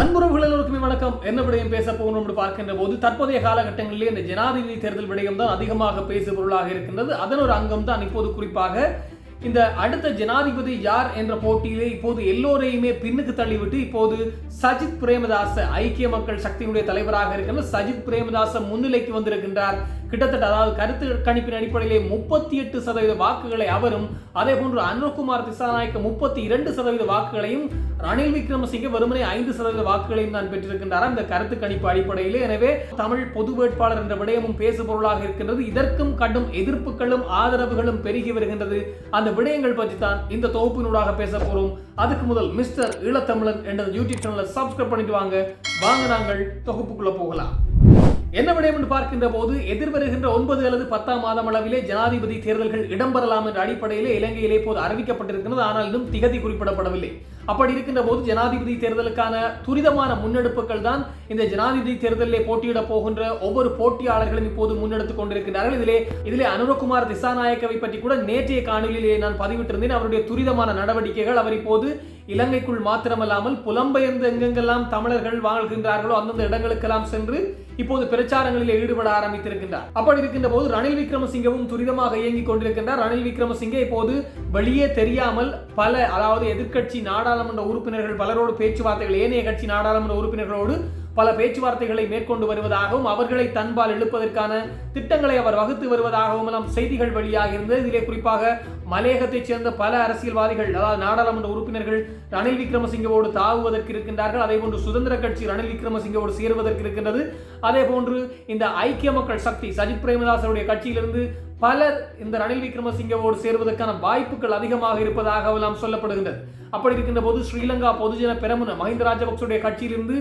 அன்புறவுகள் எல்லோருக்குமே வணக்கம். என்ன விடயம் பேச போகணும் என்று பார்க்கின்ற போது தற்போதைய காலகட்டங்களிலே இந்த ஜனாதிபதி தேர்தல் விடயம் தான் அதிகமாக பேசுபொருளாக இருக்கின்றது. அதன் ஒரு அங்கம் தான் இப்போது குறிப்பாக இந்த அடுத்த ஜனாதிபதி யார் என்ற போட்டியிலே இப்போது எல்லோரையுமே பின்னுக்கு தள்ளிவிட்டு இப்போது சஜித் பிரேமதாச ஐக்கிய மக்கள் சக்தியினுடைய தலைவராக இருக்கின்ற சஜித் பிரேமதாச முன்னிலைக்கு வந்திருக்கின்றார். கிட்டத்தட்ட அதாவது கருத்து கணிப்பின் அடிப்படையிலே முப்பத்தி எட்டு சதவீத வாக்குகளை அவரும் அதே போன்று அனுகுமார் திசாநாயக்க முப்பத்தி இரண்டு சதவீத வாக்குகளையும் ரணில் விக்ரமசிங்க வெறுமனே ஐந்து சதவீத வாக்குகளையும் தான் பெற்றிருக்கின்றார்? இந்த கருத்து கணிப்பு அடிப்படையிலே. எனவே தமிழ் பொது வேட்பாளர் என்ற விடயமும் பேசு பொருளாக இருக்கின்றது. இதற்கும் கடும் எதிர்ப்புகளும் ஆதரவுகளும் பெருகி வருகின்றது. அந்த விடயங்கள் பற்றி தான் இந்த தொகுப்பினூடாக பேச போறோம். அதுக்கு முதல் மிஸ்டர் ஈழத்தமிழன் என்ற யூடியூப் சேனலை சப்ஸ்கிரைப் பண்ணிட்டு வாங்க. வாங்க நாங்கள் தொகுப்புக்குள்ள போகலாம். என்ன விடயம் என்று பார்க்கின்ற போது எதிர்வருகின்ற ஒன்பது அல்லது பத்தாம் மாதம் அளவிலே ஜனாதிபதி தேர்தல்கள் இடம்பெறலாம் என்ற அடிப்படையிலே இலங்கையிலே இப்போது அறிவிக்கப்பட்டிருக்கிறது. ஆனால் இன்னும் திகதி குறிப்பிடப்படவில்லை. அப்படி இருக்கின்ற போது ஜனாதிபதி தேர்தலுக்கான துரிதமான முன்னெடுப்புகள் தான் இந்த ஜனாதிபதி தேர்தலிலே போட்டியிட போகின்ற ஒவ்வொரு போட்டியாளர்களும் இப்போது முன்னெடுத்துக் கொண்டிருக்கிறார்கள் இதிலே இதிலே அனுரகுமார் திசாநாயக்கவை பற்றி கூட நேற்றைய காணொலியிலே நான் பதிவிட்டிருந்தேன். அவருடைய துரிதமான நடவடிக்கைகள் அவர் இப்போது இலங்கைக்குள் மாத்திரமல்லாமல் புலம்பெயர்ந்து எங்கெங்கெல்லாம் தமிழர்கள் வாழ்கின்றார்களோ அந்தந்த இடங்களுக்கெல்லாம் சென்று இப்போது பிரச்சாரங்களில் ஈடுபட ஆரம்பித்திருக்கின்றார். அப்படி இருக்கின்ற போது ரணில் விக்ரமசிங்கவும் துரிதமாக இயங்கிக் கொண்டிருக்கின்றார். ரணில் விக்ரமசிங்கே இப்போது வெளியே தெரியாமல் பல அதாவது எதிர்க்கட்சி நாடாளுமன்ற உறுப்பினர்கள் பலரோடு பேச்சுவார்த்தைகள் ஏனைய கட்சி நாடாளுமன்ற உறுப்பினர்களோடு பல பேச்சுவார்த்தைகளை மேற்கொண்டு வருவதாகவும் அவர்களை தன்பால் எழுப்பதற்கான திட்டங்களை அவர் வகுத்து வருவதாகவும் எல்லாம் செய்திகள் வெளியாக இருந்தது. இதிலே குறிப்பாக மலையகத்தைச் சேர்ந்த பல அரசியல்வாதிகள் அதாவது நாடாளுமன்ற உறுப்பினர்கள் ரணில் விக்ரமசிங்கவோடு தாவுவதற்கு இருக்கின்றார்கள். அதே போன்று சுதந்திர கட்சி ரணில் விக்ரமசிங்கவோடு சேருவதற்கு இருக்கின்றது. அதே போன்று இந்த ஐக்கிய மக்கள் சக்தி சஜித் பிரேமதாசருடைய கட்சியிலிருந்து பலர் இந்த ரணில் விக்ரமசிங்கவோடு சேருவதற்கான வாய்ப்புகள் அதிகமாக இருப்பதாக எல்லாம் சொல்லப்படுகின்றது. அப்படி இருக்கின்ற போது ஸ்ரீலங்கா பொதுஜன பெரமுன மஹிந்த ராஜபக்சவுடைய கட்சியிலிருந்து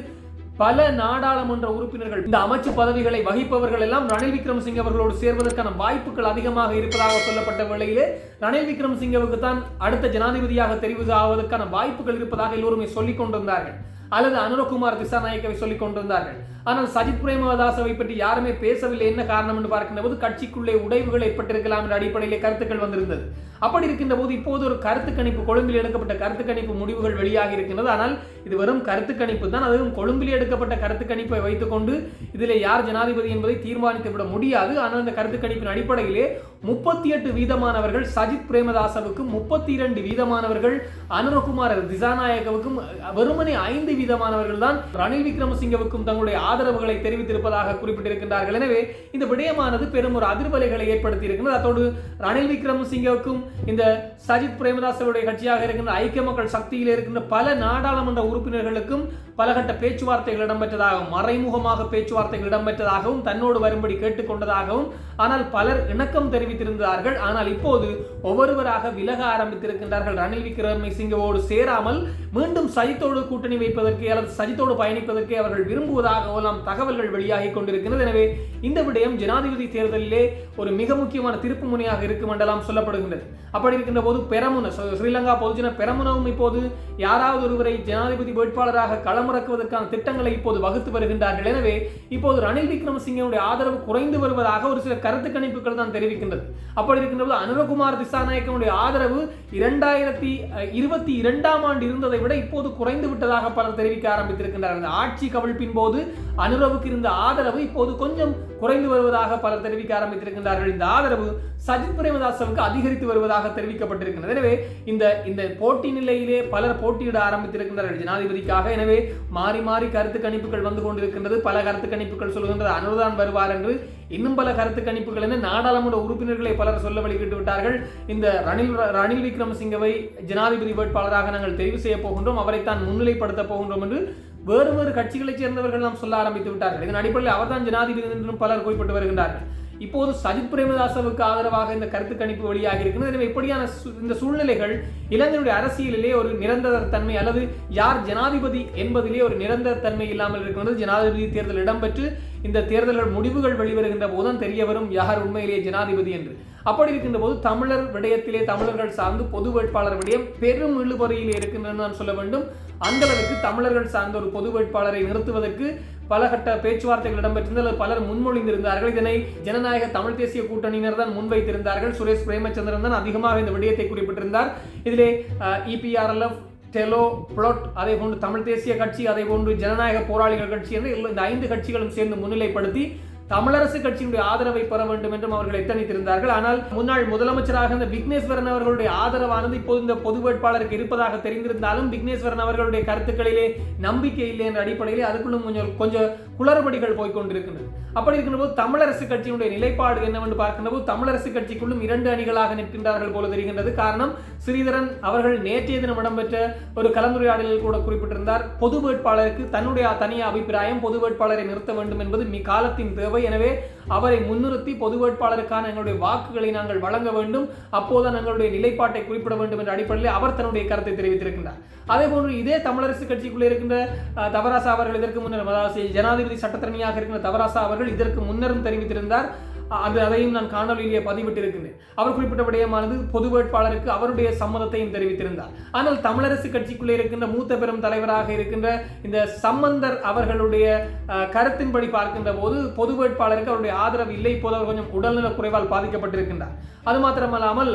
பல நாடாளுமன்ற உறுப்பினர்கள் இந்த அமைச்சு பதவிகளை வகிப்பவர்கள் எல்லாம் ரணில் விக்ரமசிங்க அவர்களோடு சேர்வதற்கான வாய்ப்புகள் அதிகமாக இருப்பதாக சொல்லப்பட்ட வேளையிலே ரணில் விக்ரமசிங்கவுக்கு தான் அடுத்த ஜனாதிபதியாக தெரிவு ஆவதற்கான வாய்ப்புகள் இருப்பதாக எல்லோருமே சொல்லிக் கொண்டிருந்தார்கள். அல்லது அனுரகுமார் திசாநாயக்கவை சொல்லிக் கொண்டிருந்தார்கள். ஆனால் சஜித் பிரேமதாசவை பற்றி யாருமே பேசவில்லை. என்ன காரணம் என்று பார்க்கின்ற போது கட்சிக்குள்ளே உடைவுகள் ஏற்பட்டிருக்கலாம் என்ற அடிப்படையிலே கருத்துக்கள் வந்திருந்தது. அப்படி இருக்கின்ற போது இப்போது ஒரு கருத்து கணிப்பு கொழும்பில் எடுக்கப்பட்ட கருத்து கணிப்பு முடிவுகள் வெளியாகி இருக்கின்றது. ஆனால் இது வெறும் கருத்து கணிப்பு தான். அதுவும் கொழும்பில் எடுக்கப்பட்ட கருத்து கணிப்பை வைத்துக்கொண்டு இதில் யார் ஜனாதிபதி என்பதை தீர்மானித்து விட முடியாது. ஆனால் இந்த கருத்து கணிப்பின் அடிப்படையிலே முப்பத்தி எட்டு வீதமானவர்கள் சஜித் பிரேமதாசவுக்கும் முப்பத்தி இரண்டு வீதமானவர்கள் அனுரகுமார் திசாநாயகவுக்கும் வெறுமனே ஐந்து வீதமானவர்கள் தான் ரணில் விக்ரமசிங்கவுக்கும் தங்களுடைய ஆதரவுகளை தெரிவித்திருப்பதாக குறிப்பிட்டிருக்கின்றார்கள். எனவே இந்த விடயமானது பெரும் ஒரு அதிர்வலைகளை ஏற்படுத்தி இருக்கின்றது அதோடு ரணில் விக்ரமசிங்கவுக்கும் இந்த சஜித் பிரேமதாசருடைய கட்சியாக இருக்கின்ற ஐக்கிய மக்கள் சக்தியில் இருக்கின்ற பல நாடாளுமன்ற உறுப்பினர்களுக்கும் பலகட்ட பேச்சுவார்த்தைகள் இடம்பெற்றதாகவும் மறைமுகமாக பேச்சுவார்த்தைகள் இடம்பெற்றதாகவும் தன்னோடு வரும்படி கேட்டுக்கொண்டதாகவும் ஆனால் பலர் இணக்கம் தெரிவித்திருந்தார்கள். ஆனால் இப்போது ஒவ்வொருவராக விலக ஆரம்பித்திருக்கின்றார்கள். ரணில் விக்ரமசிங்கவோடு சேராமல் மீண்டும் சஜித்தோடு கூட்டணி வைப்பதற்கு அல்லது சஜித்தோடு பயணிப்பதற்கு அவர்கள் விரும்புவதாகவும் தகவல்கள் வெளியாகி கொண்டிருக்கிறது எனவே இந்த விடயம் ஜனாதிபதி தேர்தலிலே ஒரு மிக முக்கியமான திருப்பு முனையாக இருக்கும் என்றெல்லாம் சொல்லப்படுகின்றது. அப்படி இருக்கின்ற போது பெரமுன ஸ்ரீலங்கா பொதுஜன பெரமுனவும் இப்போது யாராவது ஒருவரை ஜனாதிபதி வேட்பாளராக களம் களமிறக்குவதற்கான திட்டங்களை இப்போது வகுத்து வருகின்றார்கள். எனவே இப்போது ரணில் விக்ரமசிங்கனுடைய ஆதரவு குறைந்து வருவதாக ஒரு சில கருத்து கணிப்புகள் தான் தெரிவிக்கின்றது. அப்படி இருக்கின்றபோது அனுரகுமார் திசாநாயக்கனுடைய ஆதரவு இரண்டாயிரத்தி இருபத்தி இரண்டாம் ஆண்டு இருந்ததை விட இப்போது குறைந்து விட்டதாக பலர் தெரிவிக்க ஆரம்பித்திருக்கின்றார்கள். ஆட்சி கவிழ்ப்பின் போது அனுரவுக்கு இருந்த ஆதரவு இப்போது கொஞ்சம் குறைந்து வருவதாக பலர் தெரிவிக்க ஆரம்பித்திருக்கின்றார்கள். இந்த ஆதரவு சஜித் பிரேமதாசவுக்கு அதிகரித்து வருவதாக தெரிவிக்கப்பட்டிருக்கிறது எனவே இந்த இந்த போட்டி நிலையிலே பலர் போட்டியிட ஆரம்பித்திருக்கின்றார்கள் ஜனாதிபதிக்காக. எனவே மாறி மாறி கருத்து கணிப்புகள் வந்து கொண்டிருக்கின்றது. பல கருத்து கணிப்புகள் சொல்கின்றது அனுதான் வருவார் என்று இன்னும் பல கருத்து கணிப்புகள் என்று நாடாளுமன்ற உறுப்பினர்களை பலர் சொல்ல வழிகிட்டு விட்டார்கள். இந்த ரணில் ரணில் விக்ரமசிங்கவை ஜனாதிபதி வேட்பாளராக நாங்கள் தெரிவு செய்ய போகின்றோம். அவரைத்தான் முன்னிலைப்படுத்த போகின்றோம் என்று வேறு வேறு கட்சிகளைச் சேர்ந்தவர்கள் நாம் சொல்ல ஆரம்பித்து விட்டார்கள். இதன் அடிப்படையில் அவர்தான் ஜனாதிபதி என்றும் பலர் குறிப்பிட்டு வருகின்றார்கள். இப்போது சஜித் பிரேமதாசவுக்கு ஆதரவாக இந்த கருத்து கணிப்பு வெளியாகி இருக்கிறது. எனவே இப்படியான இந்த சூழ்நிலைகள் இலங்கையுடைய அரசியலிலே ஒரு நிரந்தர தன்மை அல்லது யார் ஜனாதிபதி என்பதிலே ஒரு நிரந்தர தன்மை இல்லாமல் இருக்கிறது ஜனாதிபதி தேர்தல் இடம்பெற்று இந்த தேர்தல்கள் முடிவுகள் வெளிவருகின்ற போதுதான் தெரிய வரும் யார் உண்மையிலேயே ஜனாதிபதி என்று. அப்படி இருக்கின்ற போது தமிழர் விடயத்திலே தமிழர்கள் சார்ந்து பொது வேட்பாளர் விடயம் பெரும் இழுபறியில் இருக்கின்றன நான் சொல்ல வேண்டும். அந்த அளவுக்கு தமிழர்கள் சார்ந்த ஒரு பொது வேட்பாளரை நிறுத்துவதற்கு பல கட்ட பேச்சுவார்த்தைகள் இடம்பெற்றிருந்தது. பலர் முன்மொழிந்திருந்தார்கள். இதனை ஜனநாயக தமிழ் தேசிய கூட்டணியினர் தான் முன்வைத்திருந்தார்கள். சுரேஷ் பிரேமச்சந்திரன் தான் அதிகமாக இந்த விடயத்தை குறிப்பிட்டிருந்தார். இதிலே இபிஆர்எல்எஃப் டெலோ புளொட் அதே போன்று தமிழ் தேசிய கட்சி அதே போன்று ஜனநாயக போராளிகள் கட்சி என்று இந்த ஐந்து கட்சிகளும் சேர்ந்து முன்னிலைப்படுத்தி தமிழரசு கட்சியினுடைய ஆதரவை பெற வேண்டும் என்றும் அவர்கள் எத்தனித்திருந்தார்கள். ஆனால் முன்னாள் முதலமைச்சராக இருந்த விக்னேஸ்வரன் அவர்களுடைய ஆதரவானது இப்போது இந்த பொது வேட்பாளருக்கு இருப்பதாக தெரிந்திருந்தாலும் விக்னேஸ்வரன் அவர்களுடைய கருத்துக்களிலே நம்பிக்கை இல்லை என்ற அடிப்படையில் அதுக்குள்ளும் கொஞ்சம் கொஞ்சம் குளறுபடிகள் போய்கொண்டிருக்கின்றது அப்படி இருக்கின்ற போது தமிழரசு கட்சியினுடைய நிலைப்பாடு என்னவென்று பார்க்கின்ற போது தமிழரசு கட்சிக்குள்ளும் இரண்டு அணிகளாக நிற்கின்றார்கள் போல தெரிகின்றது. காரணம் ஸ்ரீதரன் அவர்கள் நேற்றைய தினம் இடம்பெற்ற ஒரு கலந்துரையாடலில் கூட குறிப்பிட்டிருந்தார். பொது வேட்பாளருக்கு தன்னுடைய தனி அபிப்பிராயம் பொது வேட்பாளரை நிறுத்த வேண்டும் என்பது மி காலத்தின் தேவை. எனவே அவரை முன்னிறுத்தி பொது வேட்பாளருக்கான எங்களுடைய வாக்குகளை நாங்கள் வழங்க வேண்டும். அப்போதுதான் எங்களுடைய நிலைப்பாட்டை குறிப்பிட வேண்டும் என்ற அடிப்படையில் அவர் தன்னுடைய கருத்தை தெரிவித்திருக்கின்றார். அதே போன்று இதே தமிழரசு கட்சிக்குள்ளே இருக்கின்ற தவராசா அவர்கள் இதற்கு முன்னர் அதாவது ஜனாதிபதி சட்டத்தரணியாக இருக்கின்ற தவராசா அவர்கள் இதற்கு முன்னரும் தெரிவித்திருந்தார். அது அதையும் நான் காணொலியிலே பதிவிட்டிருக்கின்றேன். அவர் குறிப்பிட்ட விடயமானது பொது வேட்பாளருக்கு அவருடைய சம்மதத்தையும் தெரிவித்திருந்தார். ஆனால் தமிழரசு கட்சிக்குள்ளே இருக்கின்ற மூத்த பெரும் தலைவராக இருக்கின்ற இந்த சம்பந்தர் அவர்களுடைய கருத்தின்படி பார்க்கின்ற போது பொது வேட்பாளருக்கு அவருடைய ஆதரவு இல்லை இப்போது அவர் கொஞ்சம் உடல்நலக் குறைவால் பாதிக்கப்பட்டிருக்கின்றார். அது மாத்திரமல்லாமல்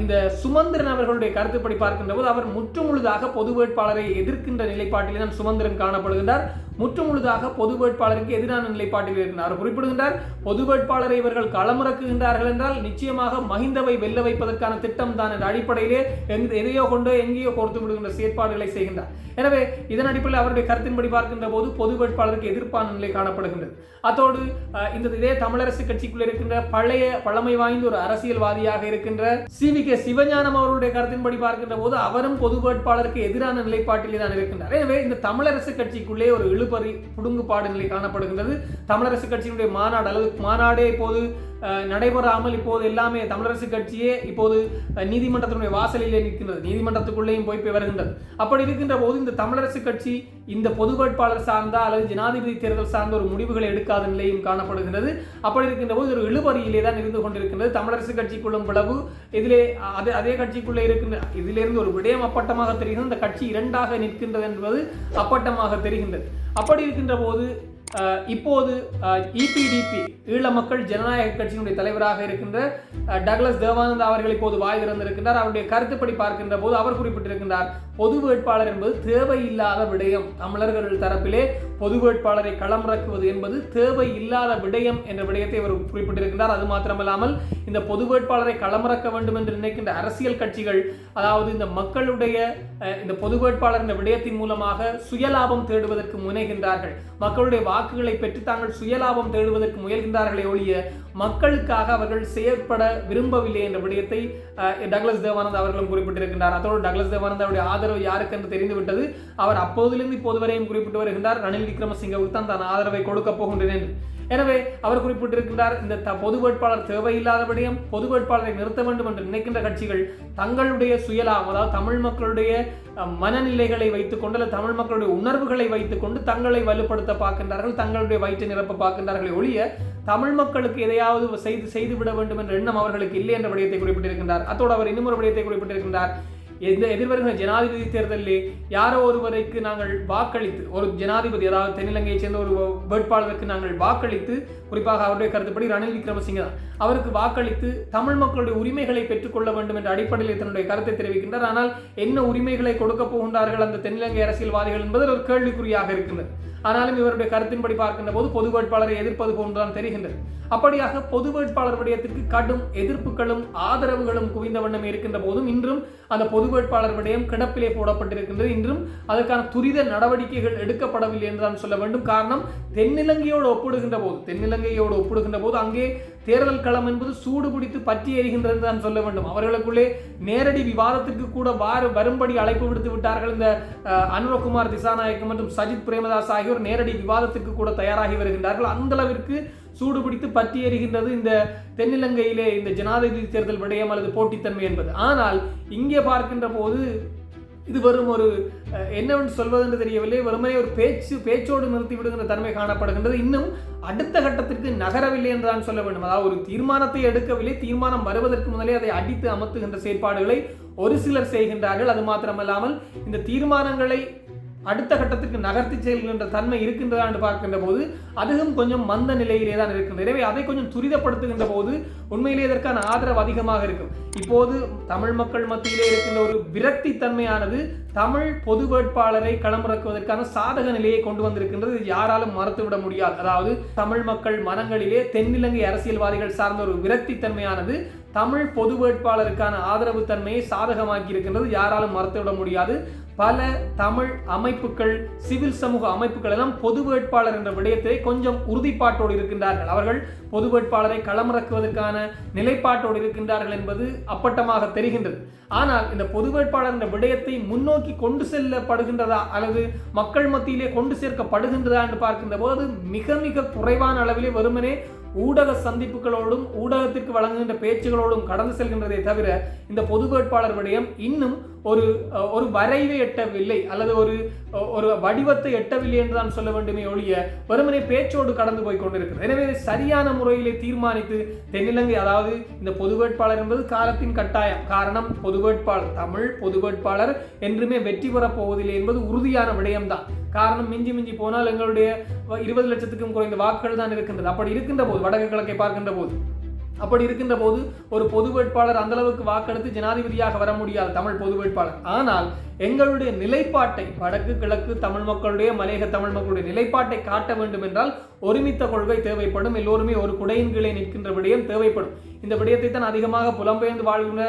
இந்த சுமந்திரன் அவர்களுடைய கருத்துப்படி பார்க்கின்ற போது அவர் முற்றுமுழுதாக பொது வேட்பாளரை எதிர்க்கின்ற நிலைப்பாட்டில் தான் சுமந்திரன் காணப்படுகின்றார். முற்றுமுழுதாக பொது வேட்பாளருக்கு எதிரான நிலைப்பாட்டில் இருக்கிறார். குறிப்பிடுகின்றார் பொது வேட்பாளரை இவர்கள் களமிறக்குகின்றார்கள் என்றால் நிச்சயமாக மஹிந்தவை வெல்ல வைப்பதற்கான திட்டம் தான் என்ற அடிப்படையிலே எதையோ கொண்டு எங்கேயோ கொடுத்து விடுகின்ற செயற்பாடுகளை செய்கின்றார். எனவே இதன் அடிப்படையில் அவருடைய கருத்தின்படி பார்க்கின்ற போது பொது வேட்பாளருக்கு எதிர்ப்பான நிலை காணப்படுகின்றது. அத்தோடு இந்த இதே தமிழரசு கட்சிக்குள் இருக்கின்ற பழைய பழமை வாய்ந்த ஒரு அரசியல்வாதியாக இருக்கின்ற சி வி கே சிவஞானம் அவருடைய கருத்தின்படி பார்க்கின்ற போது அவரும் பொது வேட்பாளருக்கு எதிரான நிலைப்பாட்டிலே தான் இருக்கின்றார். எனவே இந்த தமிழரசு கட்சிக்குள்ளே ஒரு பறி புடுங்குபாடு நிலை காணப்படுகின்றது. தமிழரசு கட்சியினுடைய மாநாடு அல்லது மாநாடே இப்போது நடைபெறாமல் இப்போது எல்லாமே தமிழரசு கட்சியே இப்போது நீதிமன்றத்தினுடைய வாசலிலே நிற்கின்றது. நீதிமன்றத்துக்குள்ளேயும் போய் போய் வருகின்றது அப்படி இருக்கின்ற போது இந்த தமிழரசு கட்சி இந்த பொது வேட்பாளர் சார்ந்த அல்லது ஜனாதிபதி தேர்தல் சார்ந்த ஒரு முடிவுகளை எடுக்காத நிலையும் காணப்படுகின்றது அப்படி இருக்கின்ற போது ஒரு இழுபறியிலே தான் இருந்து கொண்டிருக்கின்றது. தமிழரசு கட்சிக்குள்ளும் பிளவு இதிலே அதே அதே கட்சிக்குள்ளே இருக்கின்ற இதிலிருந்து ஒரு விடயம் அப்பட்டமாக தெரிகிறது. இந்த கட்சி இரண்டாக நிற்கின்றது என்பது அப்பட்டமாக தெரிகின்றது. அப்படி இருக்கின்ற போது இப்போது இபிடிபி ஈழ மக்கள் ஜனநாயக கட்சியினுடைய தலைவராக இருக்கின்ற டக்ளஸ் தேவானந்த் அவர்கள் இப்போது வாய் திறந்திருக்கின்றார். அவருடைய கருத்துப்படி பார்க்கின்ற போது அவர் குறிப்பிட்டிருக்கின்றார் பொது வேட்பாளர் என்பது தேவையில்லாத விடயம். தமிழர்கள் தரப்பிலே பொது வேட்பாளரை களமிறக்குவது என்பது தேவை இல்லாத விடயம் என்ற விடயத்தை அவர் குறிப்பிட்டிருக்கின்றார். அது மாத்திரமல்லாமல் இந்த பொது வேட்பாளரை களமிறக்க வேண்டும் என்று நினைக்கின்ற அரசியல் கட்சிகள் அதாவது இந்த மக்களுடைய இந்த பொது வேட்பாளர் என்ற விடயத்தின் மூலமாக சுயலாபம் தேடுவதற்கு முனைகின்றார்கள். மக்களுடைய வாக்குகளை பெற்று தாங்கள் சுயலாபம் தேடுவதற்கு முயல்கின்றார்களே ஒழிய மக்களுக்காக அவர்கள் செயற்பட விரும்பவில்லை என்ற விடயத்தை அஹ், டக்ளஸ் தேவானந்த் அவர்களும் குறிப்பிட்டிருக்கின்றார். அதோடு டக்ளஸ் தேவானந்த் அவருடைய ஆதரவு யாருக்கு என்று தெரிந்துவிட்டது? அவர் அப்போதிலிருந்து இப்போது வரையும் குறிப்பிட்டு வருகின்றார். ரணில் விக்ரமசிங்கவுக்கு தான் தன் ஆதரவை கொடுக்க போகின்றேன் என்று. எனவே அவர் குறிப்பிட்டிருக்கின்றார் இந்த த- பொது வேட்பாளர் தேவையில்லாத பொது வேட்பாளரை நிறுத்த வேண்டும் என்று நினைக்கின்ற கட்சிகள் தங்களுடைய சுயலாபம் அதாவது தமிழ் மக்களுடைய மனநிலைகளை வைத்துக்கொண்டு அல்லது தமிழ் மக்களுடைய உணர்வுகளை வைத்துக்கொண்டு தங்களை வலுப்படுத்த பார்க்கின்றார்கள் தங்களுடைய வயிற்றை நிரப்ப பார்க்கின்றார்களே ஒழிய தமிழ் மக்களுக்கு எதையாவது செய்து செய்துவிட வேண்டும் என்ற எண்ணம் அவர்களுக்கு இல்லை என்ற விடயத்தை குறிப்பிட்டிருக்கின்றார். அத்தோடு அவர் இன்னும் ஒரு விடயத்தை குறிப்பிட்டிருக்கின்றார். இந்த எதிர்வருகிற ஜனாதிபதி தேர்தலில் யாரோ ஒருவருக்கு நாங்கள் வாக்களித்து ஒரு ஜனாதிபதி அதாவது தென்னிலங்கையைச் சேர்ந்த ஒரு வேட்பாளருக்கு நாங்கள் வாக்களித்து குறிப்பாக அவருடைய கருத்துப்படி ரணில் விக்ரமசிங்க தான். அவருக்கு வாக்களித்து தமிழ் மக்களுடைய உரிமைகளை பெற்றுக்கொள்ள வேண்டும் என்ற அடிப்படையில் தன்னுடைய கருத்தை தெரிவிக்கின்றார். ஆனால் என்ன உரிமைகளை கொடுக்க போகின்றார்கள் அந்த தென்னிலங்கை அரசியல்வாதிகள் என்பது ஒரு கேள்விக்குறியாக இருக்கின்றது. ஆனாலும் இவருடைய கருத்தின்படி பார்க்கின்ற போது பொது வேட்பாளரை எதிர்ப்பது போன்றுதான் தெரிகின்றது. அப்படியாக பொது வேட்பாளர் விடயத்திற்கு கடும் எதிர்ப்புகளும் ஆதரவுகளும் குவிந்த வண்ணம் இருக்கின்ற போதும் இன்றும் அந்த பொது வேட்பாளர் விடயம் கிடப்பிலே போடப்பட்டிருக்கின்றது. இன்றும் அதற்கான துரித நடவடிக்கைகள் எடுக்கப்படவில்லை என்றுதான் சொல்ல வேண்டும். காரணம் தென்னிலங்கையோடு ஒப்பிடுகின்ற போது இலங்கையோடு ஒப்பிடுகின்ற போது அங்கே தேர்தல் களம் என்பது சூடு பிடித்து பற்றி எறிகின்றது தான் சொல்ல வேண்டும். அவர்களுக்குள்ளே நேரடி விவாதத்திற்கு கூட வார வரும்படி அழைப்பு விடுத்து விட்டார்கள் இந்த அனுரகுமார் திசாநாயக்கம் மற்றும் சஜித் பிரேமதாஸ் ஆகியோர் நேரடி விவாதத்திற்கு கூட தயாராகி வருகின்றார்கள். அந்த அளவிற்கு சூடு பிடித்து பற்றி எறிகின்றது இந்த தென்னிலங்கையிலே இந்த ஜனாதிபதி தேர்தல் விடயம் அல்லது போட்டித்தன்மை என்பது. ஆனால் இங்கே பார்க்கின்ற போது இது வரும் ஒரு என்னவென்று சொல்வதென்று தெரியவில்லை. வெறுமனே ஒரு பேச்சு பேச்சோடு நிறுத்தி விடுகின்ற தன்மை காணப்படுகின்றது. இன்னும் அடுத்த கட்டத்திற்கு நகரவில்லை என்று சொல்ல வேண்டும். அதாவது ஒரு தீர்மானத்தை எடுக்கவில்லை. தீர்மானம் வருவதற்கு முதலே அதை அடித்து அமர்த்துகின்ற செயற்பாடுகளை ஒரு சிலர் செய்கின்றார்கள். அது மாத்திரமல்லாமல் இந்த தீர்மானங்களை அடுத்த கட்டத்திற்கு நகர்த்தி செல்கின்ற தன்மை இருக்கின்றதா என்று பார்க்கின்ற போது அதுவும் கொஞ்சம் மந்த நிலையிலே தான் இருக்கின்றது எனவே அதை கொஞ்சம் துரிதப்படுத்துகின்ற போது உண்மையிலே இதற்கான ஆதரவு அதிகமாக இருக்கும். இப்போது தமிழ் மக்கள் மத்தியிலே இருக்கின்ற ஒரு விரக்தி தன்மையானது தமிழ் பொது வேட்பாளரை களமிறக்குவதற்கான சாதக நிலையை கொண்டு வந்திருக்கின்றது. யாராலும் மறுத்துவிட முடியாது. அதாவது தமிழ் மக்கள் மனங்களிலே தென்னிலங்கை அரசியல்வாதிகள் சார்ந்த ஒரு விரக்தி தன்மையானது தமிழ் பொது வேட்பாளருக்கான ஆதரவு தன்மையை சாதகமாக்கி இருக்கின்றது யாராலும் மறுத்துவிட முடியாது. பல தமிழ் அமைப்புகள் சிவில் சமூக அமைப்புகள் எல்லாம் பொது வேட்பாளர் என்ற விடயத்தை கொஞ்சம் உறுதிப்பாட்டோடு இருக்கின்றார்கள். அவர்கள் பொது வேட்பாளரை களமிறக்குவதற்கான நிலைப்பாட்டோடு இருக்கின்றார்கள் என்பது அப்பட்டமாக தெரிகின்றது. ஆனால் இந்த பொது வேட்பாளர் என்ற விடயத்தை முன்னோக்கி கொண்டு செல்லப்படுகின்றதா அல்லது மக்கள் மத்தியிலே கொண்டு சேர்க்கப்படுகின்றதா என்று பார்க்கின்ற போது மிக மிக குறைவான அளவிலே வெறுமனே ஊடக சந்திப்புகளோடும் ஊடகத்திற்கு வழங்குகின்ற பேச்சுகளோடும் கடந்து செல்கின்றதை தவிர இந்த பொது வேட்பாளர் விடயம் இன்னும் ஒரு ஒரு வரைவை எட்டவில்லை அல்லது ஒரு ஒரு வடிவத்தை எட்டவில்லை என்று தான் சொல்ல வேண்டுமே ஒழிய வெறுமனே பேச்சோடு கடந்து போய் கொண்டிருக்கிறது. எனவே சரியான முறையிலே தீர்மானித்து தென்னிலங்கை அதாவது இந்த பொது வேட்பாளர் என்பது காலத்தின் கட்டாயம். காரணம் பொது வேட்பாளர் தமிழ் பொது வேட்பாளர் என்றுமே வெற்றி பெறப் போவதில்லை என்பது உறுதியான விடயம்தான். காரணம் மிஞ்சி மிஞ்சி போனால் எங்களுடைய இருபது லட்சத்துக்கும் குறைந்த வாக்குகள் தான் இருக்கின்றது. அப்படி இருக்கின்ற போது வடக்கு கிழக்கை பார்க்கின்ற போது அப்படி இருக்கின்ற போது ஒரு பொது வேட்பாளர் அந்த அளவுக்கு வாக்கெடுத்து ஜனாதிபதியாக வர முடியாது தமிழ் பொது வேட்பாளர். ஆனால் எங்களுடைய நிலைப்பாட்டை வடக்கு கிழக்கு தமிழ் மக்களுடைய மலையக தமிழ் மக்களுடைய நிலைப்பாட்டை காட்ட வேண்டும் என்றால் ஒருமித்த கொள்கை தேவைப்படும். எல்லோருமே ஒரு குடையின் கீழே நிற்கின்ற விடயம் தேவைப்படும். இந்த விடயத்தை தான் அதிகமாக புலம்பெயர்ந்து வாழ்கின்ற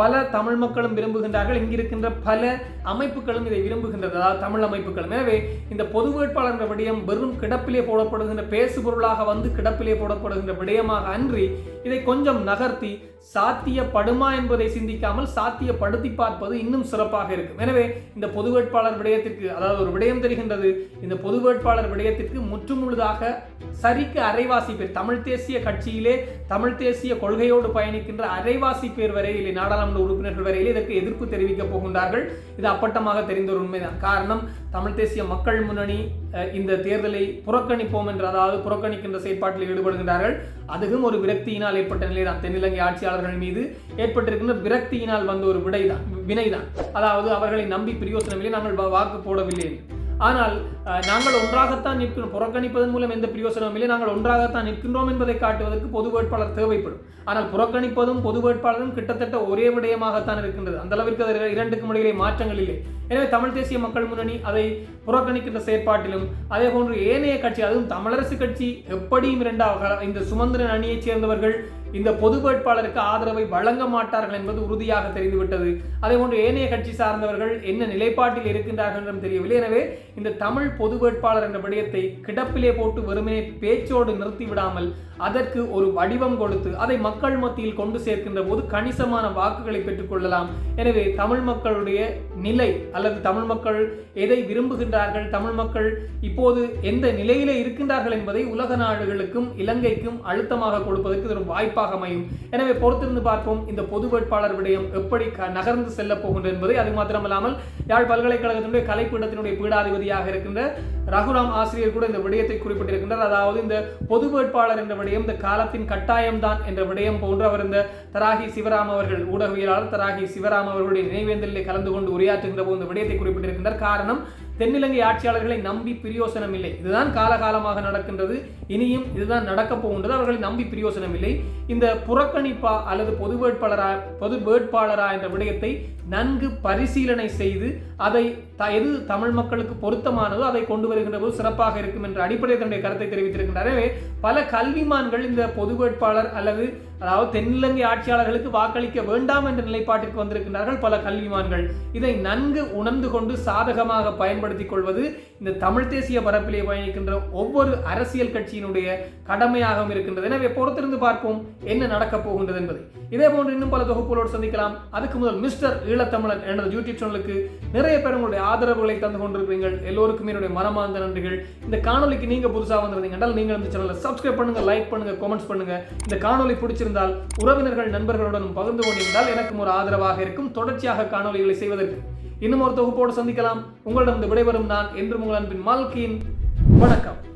பல தமிழ் மக்களும் விரும்புகின்றார்கள். இங்கிருக்கின்ற பல அமைப்புகளும் இதை விரும்புகின்றது. அதாவது தமிழ் அமைப்புகளும். எனவே இந்த பொது வேட்பாளர் என்ற விடயம் வெறும் கிடப்பிலே போடப்படுகின்ற பேசு பொருளாக வந்து கிடப்பிலே போடப்படுகின்ற விடயமாக அன்றி இதை கொஞ்சம் நகர்த்தி சாத்தியப்படுமா என்பதை சிந்திக்காமல் சாத்தியப்படுத்தி பார்ப்பது இன்னும் சிறப்பாக இருக்கும். எனவே இந்த பொது வேட்பாளர் விடயத்திற்கு அதாவது ஒரு விடயம் தெரிகின்றது இந்த பொது வேட்பாளர் விடயத்திற்கு முற்றுமுழுதாக சரிக்கு அரைவாசி பேர் தமிழ் தேசிய கட்சியிலே தமிழ் தேசிய கொள்கையோடு பயணிக்கின்ற அரைவாசி பேர் வரையிலே நாடாளுமன்ற உறுப்பினர்கள் வரையிலே இதற்கு எதிர்ப்பு தெரிவிக்கப் போகின்றார்கள். இது அப்பட்டமாக தெரிந்த ஒரு உண்மைதான். காரணம் தமிழ் தேசிய மக்கள் முன்னணி இந்த தேர்தலை புறக்கணிப்போம் என்று அதாவது புறக்கணிக்கின்ற செயற்பாட்டில் ஈடுபடுகின்றார்கள். அதுவும் ஒரு விரக்தியினால் ஏற்பட்ட நிலைதான். தென்னிலங்கை ஆட்சியாளர்கள் மீது ஏற்பட்டிருக்கின்ற விரக்தியினால் வந்த ஒரு விடைதான் வினைதான். அதாவது அவர்களை நம்பி பிரியோசனமில்லை நாங்கள் வாக்கு போடவில்லை ஆனால் நாங்கள் ஒன்றாகத்தான் நிற்கிறோம் புறக்கணிப்பதன் மூலம் எந்த பிரயோசனமும் இல்லை. நாங்கள் ஒன்றாகத்தான் நிற்கின்றோம் என்பதை காட்டுவதற்கு பொது வேட்பாளர் தேவைப்படும். ஆனால் புறக்கணிப்பதும் பொது வேட்பாளரும் கிட்டத்தட்ட ஒரே விடயமாகத்தான் இருக்கின்றது. அந்த அளவிற்கு அது இரண்டுக்கும் இடையிலே மாற்றங்கள் இல்லை. எனவே தமிழ் தேசிய மக்கள் முன்னணி அதை புறக்கணிக்கின்ற செயற்பாட்டிலும் அதே போன்று ஏனைய கட்சி அதுவும் தமிழரசு கட்சி எப்படியும் இரண்டாக இந்த சுமந்திரன் அணியைச் சேர்ந்தவர்கள் இந்த பொது வேட்பாளருக்கு ஆதரவை வழங்க மாட்டார்கள் என்பது உறுதியாக தெரிந்துவிட்டது. அதே போன்று ஏனைய கட்சி சார்ந்தவர்கள் என்ன நிலைப்பாட்டில் இருக்கின்றார்கள் என்றும் தெரியவில்லை. எனவே இந்த தமிழ் பொது வேட்பாளர் என்ற விடயத்தை கிடப்பிலே போட்டு வெறுமனே பேச்சோடு நிறுத்தி விடாமல் அதற்கு ஒரு வடிவம் கொடுத்து அதை மக்கள் மத்தியில் கொண்டு சேர்க்கின்ற போது கணிசமான வாக்குகளை பெற்றுக்கொள்ளலாம் எனவே தமிழ் மக்களுடைய நிலை அல்லது தமிழ் மக்கள் எதை விரும்புகின்றார்கள் தமிழ் மக்கள் இப்போது எந்த நிலையிலே இருக்கின்றார்கள் என்பதை உலக நாடுகளுக்கும் இலங்கைக்கும் அழுத்தமாக கொடுப்பதற்கு ஒரு வாய்ப்பாக சிறப்பாக அமையும். எனவே பொறுத்திருந்து பார்ப்போம் இந்த பொது வேட்பாளர் விடயம் எப்படி நகர்ந்து செல்ல போகின்றது என்பதை. அது மாத்திரமல்லாமல் யாழ் பல்கலைக்கழகத்தினுடைய கலைப்பீடத்தினுடைய பீடாதிபதியாக இருக்கின்ற ரகுராம் ஆசிரியர் கூட இந்த விடயத்தை குறிப்பிட்டிருக்கின்றார். அதாவது இந்த பொது வேட்பாளர் என்ற விடயம் இந்த காலத்தின் கட்டாயம்தான் என்ற விடயம் போன்று அவர் இந்த தராகி சிவராம் அவர்கள் ஊடகவியலாளர் தராகி சிவராம் அவர்களுடைய நினைவேந்தலில் கலந்து கொண்டு உரையாற்றுகின்ற போது இந்த விடயத்தை குறிப்பிட்டிருக்கின்றார். காரணம் தென்னிலங்கை ஆட்சியாளர்களை நம்பி பிரியோசனம் இல்லை இதுதான் காலகாலமாக நடக்கின்றது. இனியும் இதுதான் நடக்கப் போகின்றது. அவர்களை நம்பி பிரியோசனம் இல்லை இந்த புறக்கணிப்பா அல்லது பொது வேட்பாளரா பொது வேட்பாளரா என்ற விடயத்தை நன்கு பரிசீலனை செய்து அதை எது தமிழ் மக்களுக்கு பொருத்தமானதோ அதை கொண்டு வருகின்ற போது சிறப்பாக இருக்கும் என்ற அடிப்படையில் தன்னுடைய கருத்தை தெரிவித்திருக்கின்றனர் பல கல்விமான்கள் இந்த பொது வேட்பாளர் அல்லது அதாவது தென்னிலங்கை ஆட்சியாளர்களுக்கு வாக்களிக்க வேண்டாம் என்ற நிலைப்பாட்டிற்கு வந்திருக்கின்றார்கள் பல கல்விமான்கள். இதை நன்கு உணர்ந்து கொண்டு சாதகமாக பயன்படுத்திக் கொள்வது இந்த தமிழ் தேசிய பரப்பிலே பயணிக்கின்ற ஒவ்வொரு அரசியல் கட்சியினுடைய கடமையாகவும் இருக்கின்றது. எனவே பொறுத்திருந்து பார்ப்போம் என்ன நடக்கப் போகின்றது என்பதை. இதே போன்று இன்னும் பல தொகுப்புகளோடு சந்திக்கலாம். அதுக்கு முதல் மிஸ்டர் ஈழத்தமிழன் எனது யூடியூப் சேனலுக்கு நிறைய பேர் உங்களுடைய ஆதரவுகளை தந்து கொண்டிருக்கிறீர்கள். எல்லோருக்கும் என்னுடைய மனமார்ந்த நன்றிகள். இந்த காணொலிக்கு நீங்க புதுசாக வந்திருந்தீங்க என்றால் நீங்கள் இந்த சேனலை சப்ஸ்கிரைப் பண்ணுங்க லைக் பண்ணுங்க கமெண்ட்ஸ் பண்ணுங்க. இந்த காணொலி பிடிச்சிருந்தால் உறவினர்கள் நண்பர்களுடன் பகிர்ந்து கொண்டிருந்தால் எனக்கும் ஒரு ஆதரவாக இருக்கும். தொடர்ச்சியாக காணொலிகளை செய்வதற்கு இன்னும் ஒரு தொகுப்போடு சந்திக்கலாம். உங்களிடம் விடைபெறும் நான் என்று உங்கள் அன்பின் மால்கின். வணக்கம்.